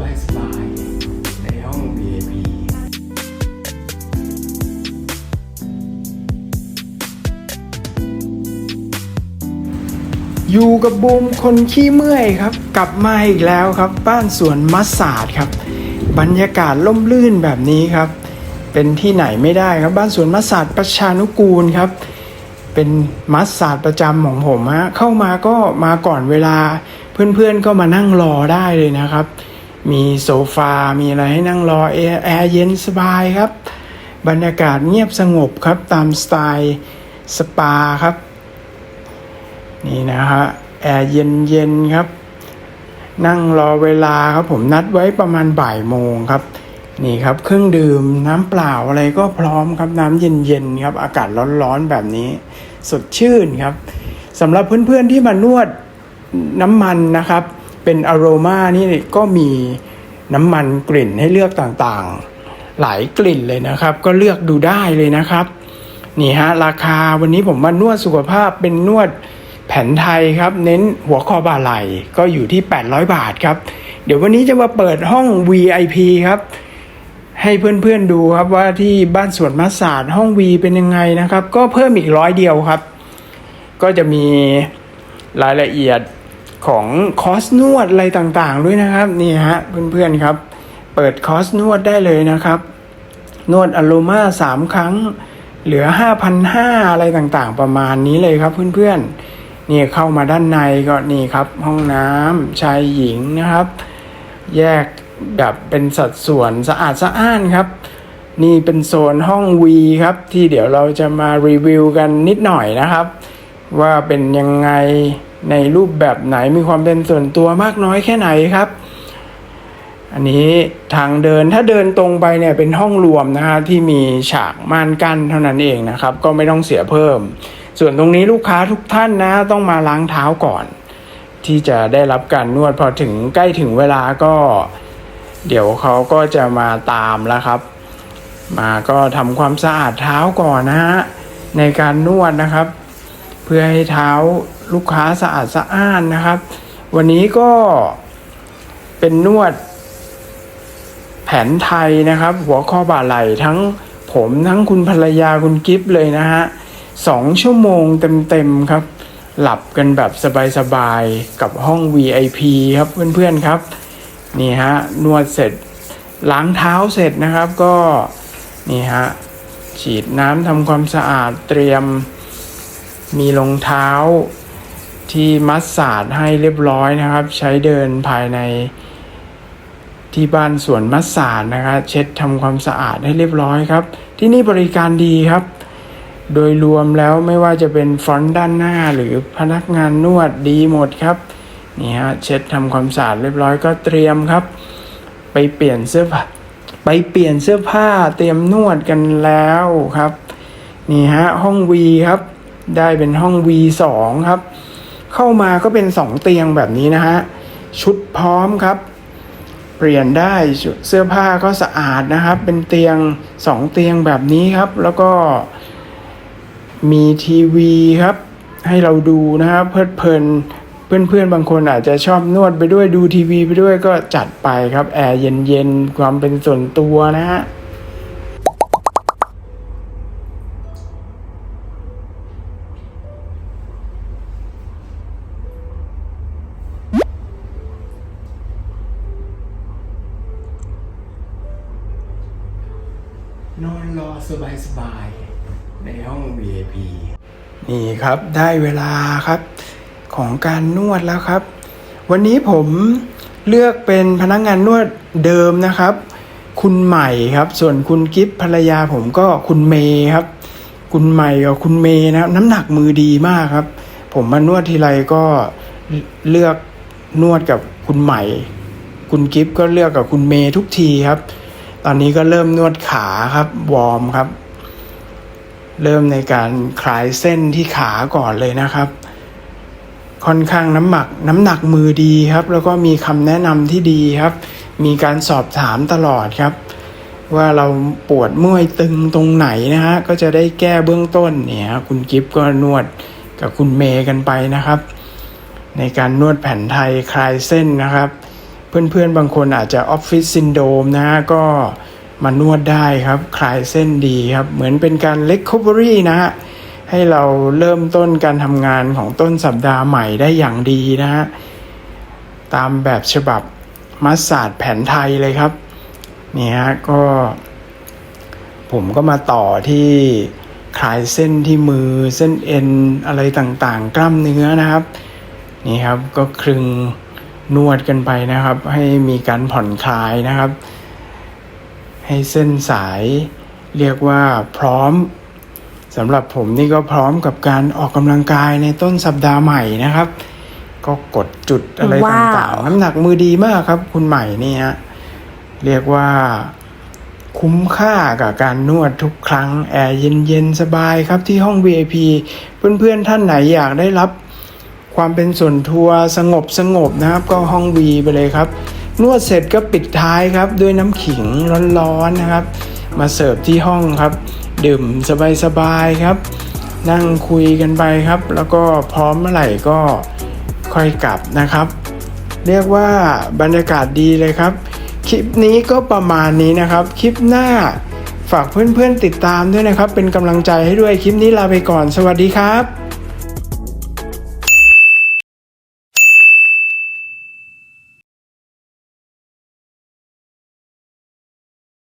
บายสบายๆในห้อง VIP อยู่กับบูมคนขี้เมื่อยครับ กลับมาอีกแล้วครับ บ้านสวนมัสสาดครับ บรรยากาศล่มลื่นแบบนี้ครับ เป็นที่ไหนไม่ได้ครับบ้านสวนมัสสาดประชานุกูลครับ เป็นมัสสาดประจำของผมฮะเข้ามาก็มาก่อนเวลาเพื่อนๆก็มานั่งรอได้เลยนะครับ มีโซฟา มีอะไรให้นั่งรอแอร์แอร์เย็นสบายครับ บรรยากาศเงียบสงบครับตามสไตล์สปาครับ นี่นะฮะแอร์เย็นๆครับ นั่งรอเวลาครับผมนัดไว้ประมาณบ่ายโมงครับ นี่ครับเครื่องดื่มน้ำเปล่าอะไรก็พร้อมครับน้ำเย็นๆครับ อากาศร้อนๆแบบนี้ สดชื่นครับสำหรับเพื่อนๆที่มานวดน้ำมันนะครับ เป็นอโรมานี่ก็มีน้ำมันกลิ่นให้เลือกต่างๆ หลายกลิ่นเลยนะครับ ก็เลือกดูได้เลยนะครับนี่ฮะราคาวันนี้ผมมานวดสุขภาพเป็นนวดแผนไทยครับ เน้นหัวคอบ่าไหล่ก็อยู่ที่ 800 บาทครับ เดี๋ยววันนี้จะมาเปิดห้อง VIP ครับ ให้เพื่อนๆดูครับว่าที่บ้านสวนมัสสาดห้อง V เป็นยังไงนะครับ ก็เพิ่มอีกร้อยเดียวครับ ก็จะมีรายละเอียด ของคอสนวดอะไรต่างๆ ด้วยนะครับนี่ฮะเพื่อนๆครับ เปิดคอสนวดได้เลยนะครับ นวดอโลมาสามครั้ง เหลือ 5,500 อะไรต่างๆ ประมาณนี้เลยครับเพื่อนๆนี่เข้ามาด้านในก็นี่ครับ ห้องน้ำชายหญิงนะครับ แยกแบบเป็นสัดส่วนสะอาดสะอ้านครับนี่เป็นโซนห้อง V ครับ ที่เดี๋ยวเราจะมารีวิวกันนิดหน่อยนะครับ ว่าเป็นยังไงในรูปแบบไหนมีความเป็นส่วนตัวมากน้อยแค่ไหนครับ อันนี้ทางเดินถ้าเดินตรงไปเนี่ยเป็นห้องรวมนะฮะที่มีฉากม่านกั้นเท่านั้นเองนะครับ ก็ไม่ต้องเสียเพิ่ม ส่วนตรงนี้ลูกค้าทุกท่านนะต้องมาล้างเท้าก่อน ที่จะได้รับการนวดพอถึงใกล้ถึงเวลาก็ เดี๋ยวเขาก็จะมาตามแล้วครับ มาก็ทำความสะอาดเท้าก่อนนะฮะในการนวดนะครับ เพื่อให้เท้า ลูกค้าสะอาดสะอ้านนะครับ วันนี้ก็เป็นนวดแผนไทยนะครับ หัวข้อบ่าไหล่ทั้งผมทั้งคุณภรรยาคุณกิฟต์เลยนะฮะสองชั่วโมงเต็มๆครับ หลับกันแบบสบายๆ กับห้อง VIP ครับเพื่อนๆครับ นี่ฮะ นวดเสร็จล้างเท้าเสร็จนะครับก็นี่ฮะฉีดน้ำทำความสะอาดเตรียมมีรองเท้า ที่มัสสาดให้เรียบร้อยนะครับ ใช้เดินภายใน ที่บ้านสวนมัสสาดนะครับเช็ดทำความสะอาดให้เรียบร้อยครับ ที่นี่บริการดีครับ โดยรวมแล้วไม่ว่าจะเป็นฟอนต์ด้านหน้าหรือพนักงานนวดดีหมดครับนี่ฮะเช็ดทำความสะอาดเรียบร้อยก็เตรียมครับ ไปเปลี่ยนเสื้อผ้าไปเปลี่ยนเสื้อผ้าเตรียมนวดกันแล้วครับ นี่ฮะห้อง V ครับ ได้เป็นห้อง V2 ครับ เข้ามาก็เป็นสองเตียงแบบนี้นะฮะ ชุดพร้อมครับ เปลี่ยนได้ชุดเสื้อผ้าก็สะอาดนะครับ เป็นเตียงสองเตียงแบบนี้ครับ แล้วก็มีทีวีครับ ให้เราดูนะครับเพลิดเพลินเพื่อนๆ บางคนอาจจะชอบนวดไปด้วยดูทีวีไปด้วยก็จัดไปครับ แอร์เย็นๆ ความเป็นส่วนตัวนะฮะ นอนรอสบายสบายๆ ในห้อง VIP นี่ครับได้เวลาครับ ของการนวดแล้วครับ วันนี้ผมเลือกเป็นพนักงานนวดเดิมนะครับ คุณใหม่ครับ ส่วนคุณกิฟภรรยาผมก็คุณเมย์ครับ คุณใหม่กับคุณเมย์นะครับ น้ำหนักมือดีมากครับ ผมมานวดทีไรก็เลือกนวดกับคุณใหม่ คุณกิฟก็เลือกกับคุณเมย์ทุกทีครับ ตอนนี้ก็เริ่มนวดขาครับวอร์มครับ เริ่มในการคลายเส้นที่ขาก่อนเลยนะครับ ค่อนข้างน้ำหมักน้ำหนักมือดีครับ แล้วก็มีคำแนะนำที่ดีครับ มีการสอบถามตลอดครับ ว่าเราปวดเมื่อยตึงตรงไหนนะฮะก็จะได้แก้เบื้องต้นเนี่ยคุณกิฟก็นวดกับคุณเมย์กันไปนะครับ ในการนวดแผนไทยคลายเส้นนะครับ เพื่อนๆ บางคนอาจจะออฟฟิศซินโดมนะฮะก็มานวดได้ครับ คลายเส้นดีครับ เหมือนเป็นการเล็กค o บ e รี่นะฮะให้เราเริ่มต้นการทำงานของต้นสัปดาห์ใหม่ได้อย่างดีนะฮะตามแบบฉบับมัสสาดแผนไทยเลยครับนี่ฮะก็ ผมก็มาต่อที่คลายเส้นที่มือเส้นเอ็นอะไรต่างๆ กล้ามเนื้อนะครับ นี่ครับก็คลึง นวดกันไปนะครับ ให้มีการผ่อนคลายนะครับ ให้เส้นสายเรียกว่าพร้อมสำหรับผมนี่ก็พร้อมกับการออกกำลังกายในต้นสัปดาห์ใหม่นะครับ ก็กดจุดอะไรว้าวต่างๆน้ำหนักมือดีมากครับ คุณใหม่นี่ฮะเรียกว่าคุ้มค่ากับการนวดทุกครั้ง แอร์เย็นๆ สบายครับที่ห้อง VIP เพื่อนๆ ท่านไหนอยากได้รับ ความเป็นส่วนทัวร์สงบสงบนะครับ ก็ห้อง V ไปเลยครับ นวดเสร็จก็ปิดท้ายครับ ด้วยน้ำขิงร้อนๆนะครับ มาเสิร์ฟที่ห้องครับ ดื่มสบายๆครับ นั่งคุยกันไปครับ แล้วก็พร้อมเมื่อไหร่ก็ค่อยกลับนะครับ เรียกว่าบรรยากาศดีเลยครับ คลิปนี้ก็ประมาณนี้นะครับ คลิปหน้าฝากเพื่อนๆติดตามด้วยนะครับ เป็นกำลังใจให้ด้วยคลิปนี้ลาไปก่อน สวัสดีครับ